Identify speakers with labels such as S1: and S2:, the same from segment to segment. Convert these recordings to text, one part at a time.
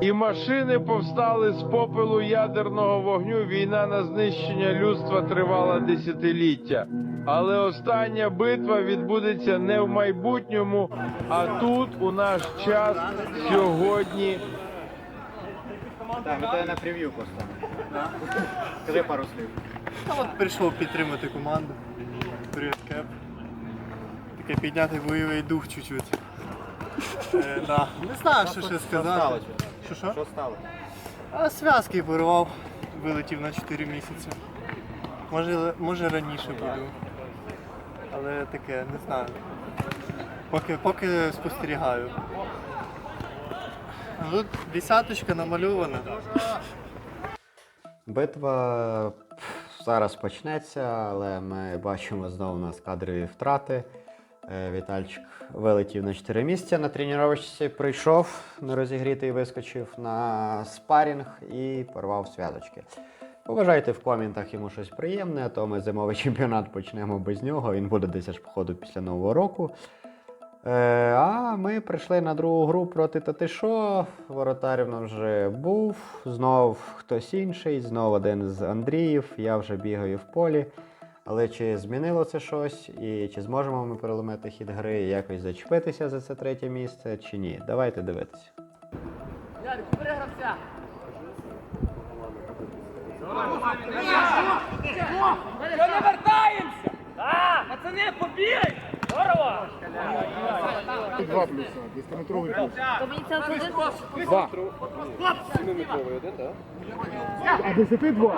S1: І машини повстали з попелу ядерного вогню. Війна на знищення людства тривала десятиліття. Але остання битва відбудеться не в майбутньому, а тут, у наш час, сьогодні.
S2: Так, ми тебе на прев'ю. Скажи пару слів.
S3: Та от прийшов підтримати команду. Привіт, Кеп. Таке підняти бойовий дух чуть-чуть. Е, да. Не знаю, що ще сказати. Що що?
S2: Що стало?
S3: А зв'язки порвав, вилетів на 4 місяці. Може, може раніше буду. Але таке, не знаю. Поки, поки спостерігаю. А Тут десяточка намальована.
S4: Битва зараз почнеться, але ми бачимо знову у нас кадрові втрати. Е, Вітальчик вилетів на 4 місця на тренувачці, прийшов нерозігрітий, вискочив на спарінг і порвав зв'язочки. Побажайте в коментах йому щось приємне, то ми зимовий чемпіонат почнемо без нього. Він буде десь аж походу після Нового року. Е, а ми прийшли на другу гру проти Татишо. Воротар в вже був. Знов хтось інший, знов один з Андріїв. Я вже бігаю в полі. Але чи змінило це щось, і чи зможемо ми переломити хід гри і якось зачепитися за це третє місце, чи ні? Давайте дивитися.
S5: Що не вертаємося? Пацани, побігай! Здорово!
S6: Два плюса, десятиметровий плюс.
S7: Мені це один
S6: Два. А десяти два.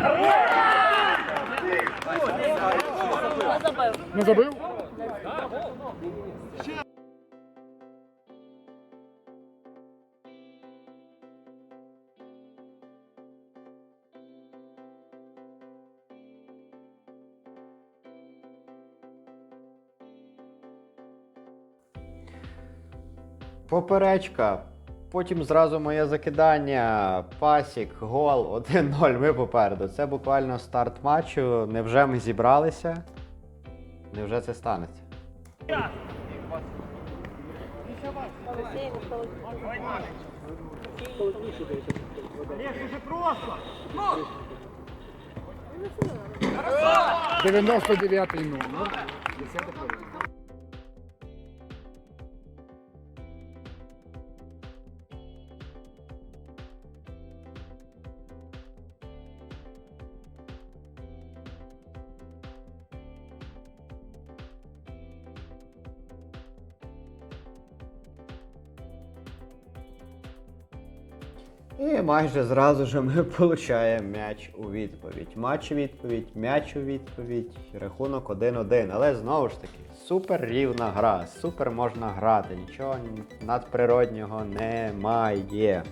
S7: забив.
S6: Не забив?
S4: Поперечка. Потім зразу моє закидання, пасік, гол, 1-0. Ми попереду. Це буквально старт матчу. Невже ми зібралися? Невже це станеться?
S6: просто! 99-й номер. 10
S4: І майже зразу ж ми получаємо м'яч у відповідь. Матч у відповідь, м'яч у відповідь, рахунок 1-1. Але знову ж таки, супер рівна гра, супер можна грати, нічого надприроднього немає.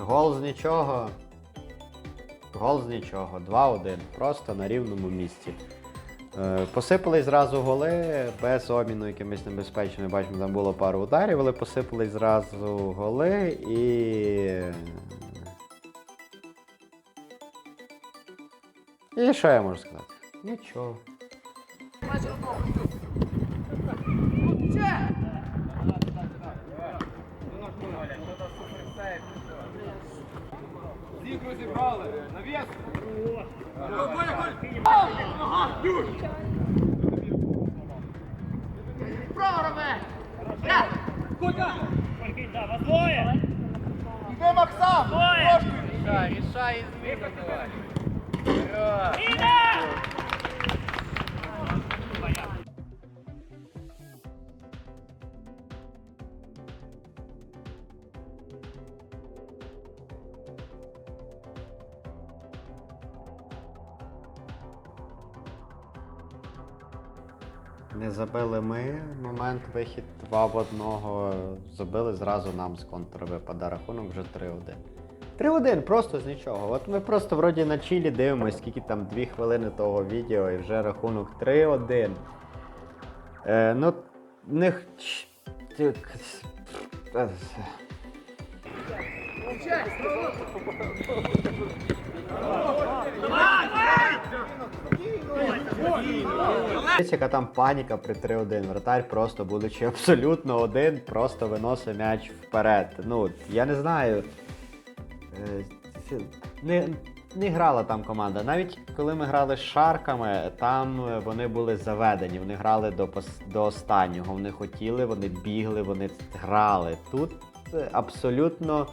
S4: Гол з нічого. Гол з нічого. 2-1. Просто на рівному місці. Е, Посипались зразу голи без обміну якимось небезпечним. Бачимо, там було пару ударів, але посипались зразу голи і. І що я можу сказати? Нічого.
S1: Всіх розібрали. Навіс!
S5: Да, вас двоє!
S6: Іде Максам!
S5: Двоє!
S3: Рішай, рішай і
S5: Іде!
S4: Забили ми момент вихід 2 в одного. Забили зразу нам з контра випаде рахунок вже 3-1. 3-1, просто з нічого. От ми просто вроді на чилі дивимося, скільки там 2 хвилини того відео, і вже рахунок 3-1. Е, ну, в них. Яка там паніка при 3-1. Вратарь просто, будучи абсолютно один, просто виносить м'яч вперед. Ну, я не знаю. Е, Не, не грала там команда. Навіть коли ми грали з шарками, там вони були заведені. Вони грали до, до останнього. Вони хотіли, вони бігли, вони грали. Тут абсолютно.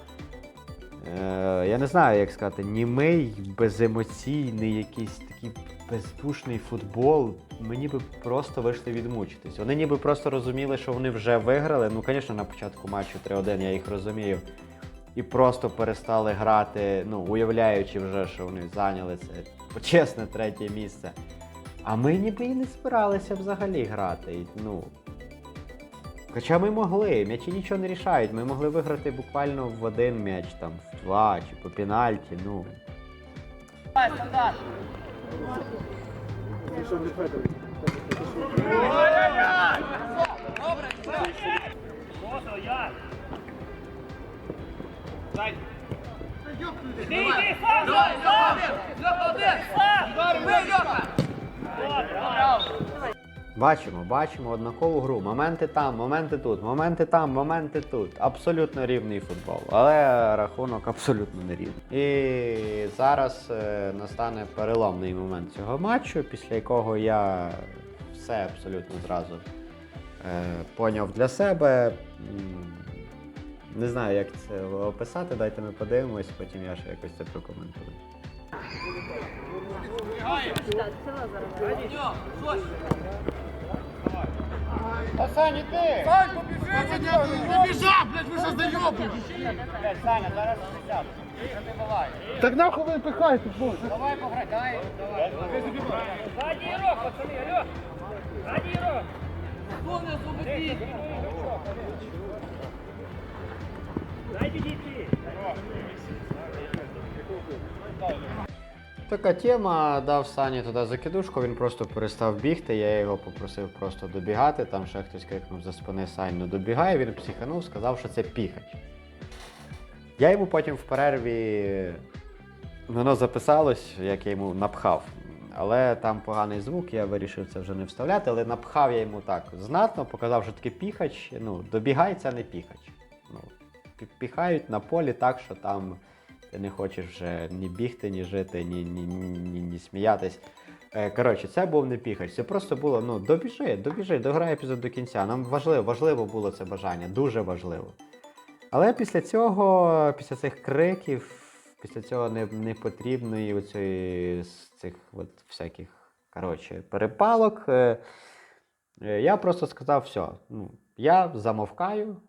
S4: Е, я не знаю, як сказати, німий, беземоційний, якийсь такий бездушний футбол. Ми ніби просто вийшли відмучитись. Вони ніби просто розуміли, що вони вже виграли. Ну, звісно, на початку матчу 3-1, я їх розумію. І просто перестали грати, ну, уявляючи вже, що вони зайняли це почесне третє місце. А ми ніби і не збиралися взагалі грати. І, Ну, Хоча ми могли, м'ячі нічого не рішають. Ми могли виграти буквально в один м'яч, там, в два чи по пенальті. Ну.
S5: Я. Іди, іди, сам, сам, сам. Сам. Добре,
S4: Бачимо, бачимо однакову гру. Моменти там, моменти тут, моменти там, моменти тут. Абсолютно рівний футбол. Але рахунок абсолютно не рівний. І зараз е, настане переломний момент цього матчу, після якого я все абсолютно зразу е, поняв для себе. Не знаю, як це описати, дайте ми подивимось, потім я ще якось це прокоментую.
S7: Так, це Лазаров.
S2: Саня, зараз 60. Що ти буває?
S6: Так нахуй ви пихаєте, боже.
S2: Давай пограй, дай, давай.
S5: Сзади игрок, пацаны, алло. Сзади игрок. Дайте идти.
S4: Така тема, дав Сані туди закидушку, він просто перестав бігти, я його попросив просто добігати, там ще хтось крикнув за спини Сань, ну добігай, він психанув, сказав, що це піхач. Я йому потім в перерві воно записалось, як я йому напхав. Але там поганий звук, я вирішив це вже не вставляти, але напхав я йому так знатно, показав, що таке піхач. Ну, добігай, це не піхач. Ну, піхають на полі так, що там ти не хочеш вже ні бігти, ні жити, ні, ні, ні, ні, ні сміятись. Е, Коротше, це був не піхач. Це просто було, ну, добіжи, добіжи, дограй епізод до кінця. Нам важливо, важливо було це бажання, дуже важливо. Але після цього, після цих криків, після цього не, непотрібної з цих от всяких коротше, перепалок, е, е, я просто сказав, все, ну, я замовкаю,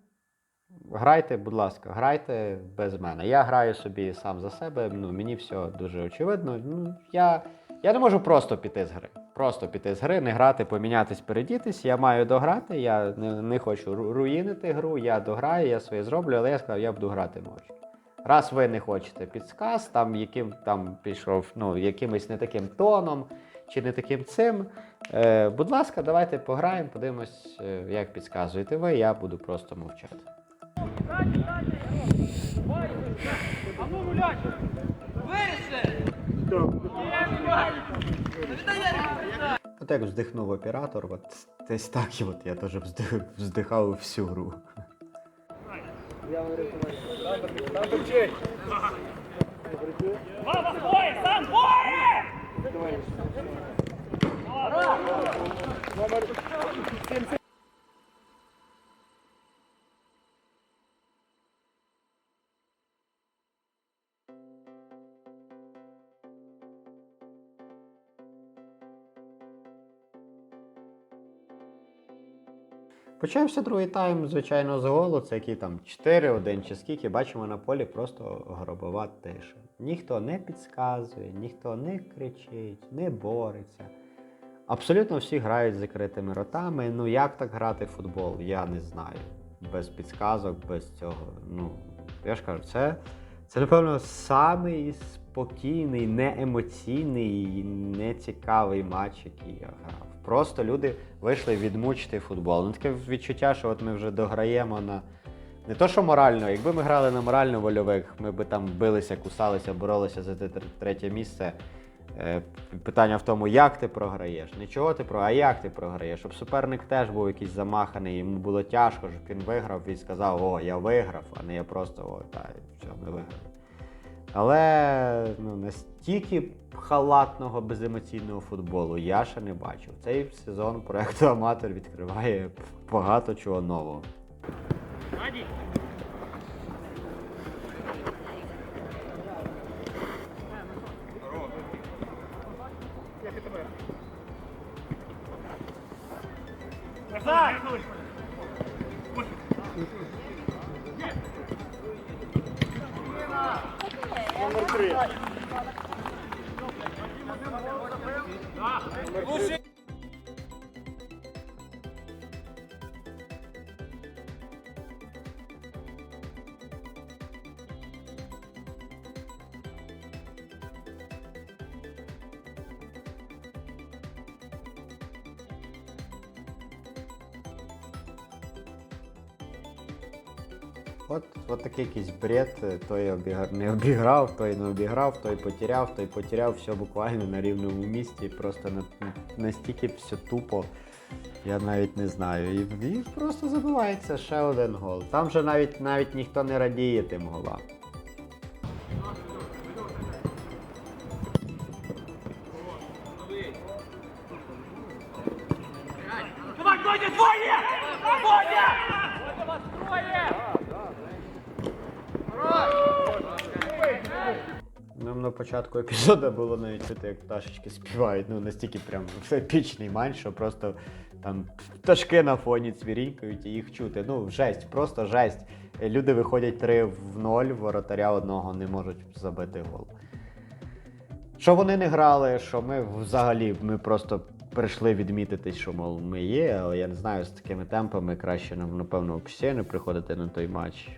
S4: Грайте, будь ласка, грайте без мене. Я граю собі сам за себе, ну, мені все дуже очевидно. Ну, я, я не можу просто піти з гри. Просто піти з гри, не грати, помінятись, передітись. Я маю дограти, я не, не хочу руїнити гру, я дограю, я своє зроблю, але я сказав, я буду грати мовчки. Раз ви не хочете підсказ, там яким там пішов, ну, якимось не таким тоном чи не таким цим. Е, будь ласка, давайте пограємо, подивимось, е, як підказуєте ви, я буду просто мовчати.
S5: Ну.
S4: От як вздихнув оператор, от десь так і от я теж вздих, вздихав всю гру.
S5: Мама, двое, сам, двое!
S4: Почався другий тайм, звичайно, з голу. Це який там 4-1 чи скільки. Бачимо на полі просто гробова тиша. Ніхто не підказує, ніхто не кричить, не бореться. Абсолютно всі грають з закритими ротами. Ну як так грати в футбол? Я не знаю. Без підсказок, без цього. Ну, я ж кажу, це, це напевно, самий спокійний, неемоційний і нецікавий матч, який я грав. Просто люди вийшли відмучити футбол. Ну таке відчуття, що от ми вже дограємо на. Не то, що морально, якби ми грали на морально вольових, ми би там билися, кусалися, боролися за третє місце. Е, Питання в тому, як ти програєш. Не чого ти програєш, а як ти програєш. Щоб суперник теж був якийсь замаханий, йому було тяжко, щоб він виграв і сказав, о, я виграв, а не я просто о, та, все, ми виграли. Але ну, настільки халатного беземоційного футболу я ще не бачив. Цей сезон проекту Аматор відкриває багато чого нового. От, от такий якийсь бред, той обіга- не обіграв, той не обіграв, той потеряв, той потеряв, все буквально на рівному місці, просто настільки все тупо, я навіть не знаю. І, і просто забивається ще один гол. Там вже навіть навіть ніхто не радіє тим голам. Ну, на початку епізоду було навіть чути, як пташечки співають. Ну, настільки прям епічний матч, що просто там пташки на фоні цвірінькають і їх чути. Ну, жесть, просто жесть. Люди виходять 3 в 0, воротаря одного не можуть забити гол. Що вони не грали, що ми взагалі ми просто прийшли відмітити, що мол, ми є, але я не знаю, з такими темпами краще нам, напевно, взагалі не приходити на той матч.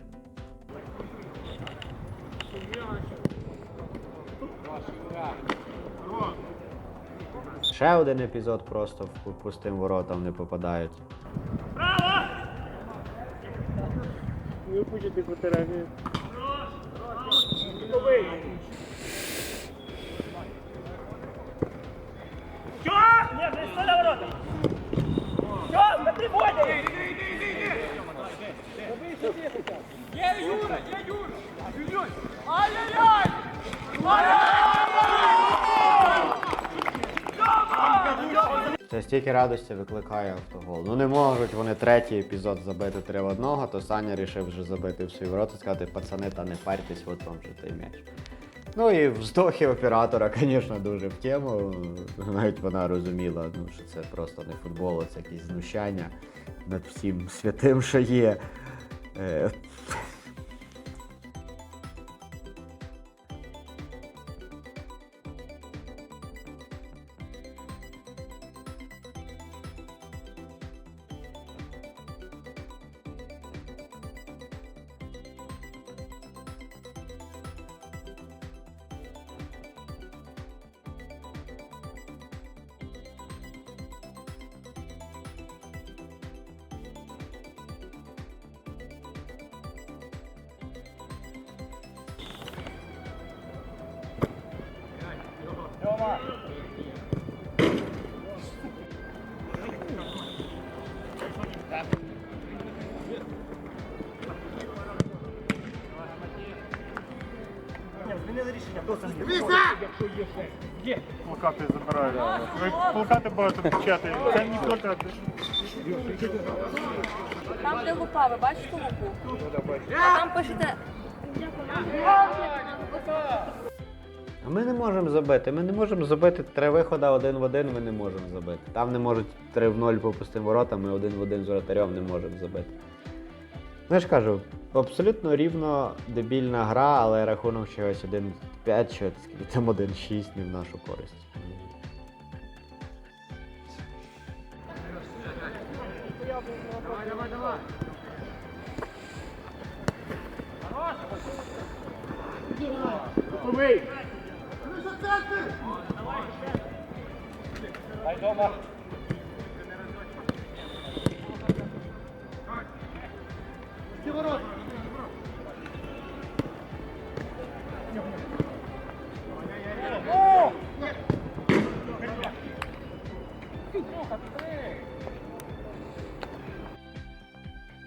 S4: Ще один епізод просто в пустим воротам не попадають.
S5: Що? Ні, не столя ворота. Що? На трибуні! Є Юра, є Юра! Ай-яй-яй!
S4: Це стільки радості викликає автогол. Ну не можуть вони третій епізод забити 3 в одного, то Саня рішив вже забити в свої ворота, сказати, пацани, та не парьтесь, от вам же той м'яч. Ну і вздохи оператора, звісно, дуже в тему. Навіть вона розуміла, ну, що це просто не футбол, це якісь знущання над всім святим, що є. Е,
S3: Плакати забирають. Ви плакати багато печати. Це не плакати.
S7: Там де лупа, ви бачите лупу? А там пишете.
S4: А ми не можемо забити. Ми не можемо забити три виходи один в один, ми не можемо забити. Там не можуть 3 в 0 по пустим воротам, ми один в один з воротарем не можемо забити. Ну я ж кажу, абсолютно рівно дебільна гра, але рахунок чогось 1-5, що там 1-6 не в нашу користь. Давай, давай, давай. Давай дома.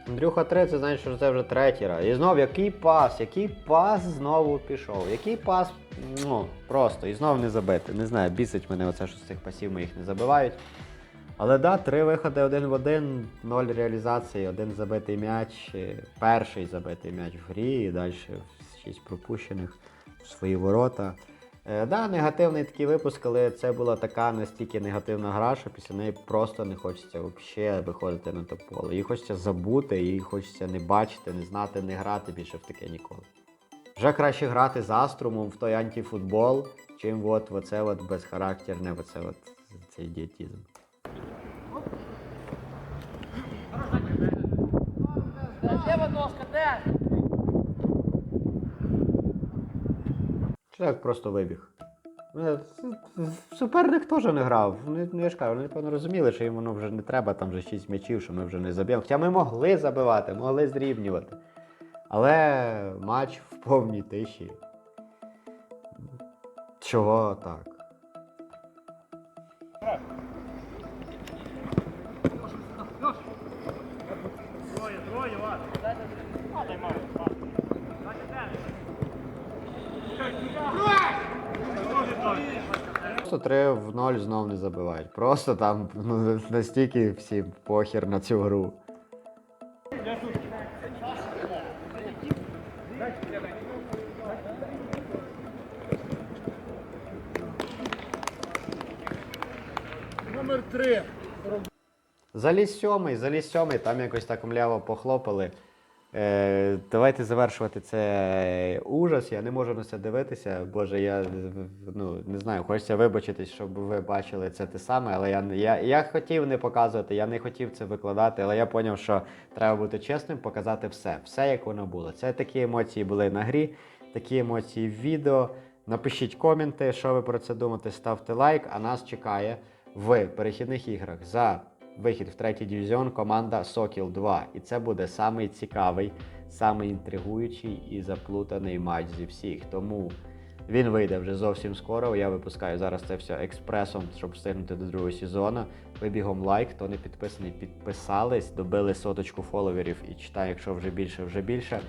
S4: Андрюха 3, це значить, що це вже третій раз. І знов який пас, який пас знову пішов. Який пас, ну, просто, і знов не забити. Не знаю, бісить мене оце, що з цих пасів ми їх не забивають. Але да, три виходи один в один, ноль реалізації, один забитий м'яч, е, перший забитий м'яч в грі, і далі шість пропущених в свої ворота. Е, да, негативний такий випуск, але це була така настільки негативна гра, що після неї просто не хочеться взагалі виходити на те поле. Її хочеться забути, її хочеться не бачити, не знати, не грати більше в таке ніколи. Вже краще грати з Аструмом в той антифутбол, чим от оце от безхарактерне, оце от цей ідіотизм.
S5: Лева ножка, де?
S4: Чи просто вибіг? Е, Суперник теж не грав. Вони, ну, я ж кажу, вони напевно розуміли, що їм воно вже не треба, там вже 6 м'ячів, що ми вже не заб'ємо. Хоча ми могли забивати, могли зрівнювати. Але матч в повній тиші. Чого так? Просто 3 в 0 знов не забивають. Просто там ну, настільки всім похер на цю гру.
S6: Номер три.
S4: Заліз сьомий, заліз сьомий, там якось так мляво похлопали. Е, давайте завершувати це ужас. Я не можу на це дивитися. Боже, я ну, не знаю, хочеться вибачитись, щоб ви бачили це те саме, але я, я, я хотів не показувати, я не хотів це викладати, але я зрозумів, що треба бути чесним, показати все, все як воно було. Це такі емоції були на грі, такі емоції в відео. Напишіть коменти, що ви про це думаєте, ставте лайк, а нас чекає в перехідних іграх за вихід в третій дивізіон команда Сокіл 2. І це буде самий цікавий, самий інтригуючий і заплутаний матч зі всіх. Тому він вийде вже зовсім скоро. Я випускаю зараз це все експресом, щоб встигнути до другого сезону. Вибігом лайк, хто не підписаний, підписались, добили соточку фоловерів і читаю, якщо вже більше, вже більше.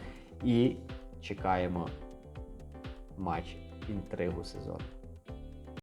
S4: І чекаємо матч інтригу сезону.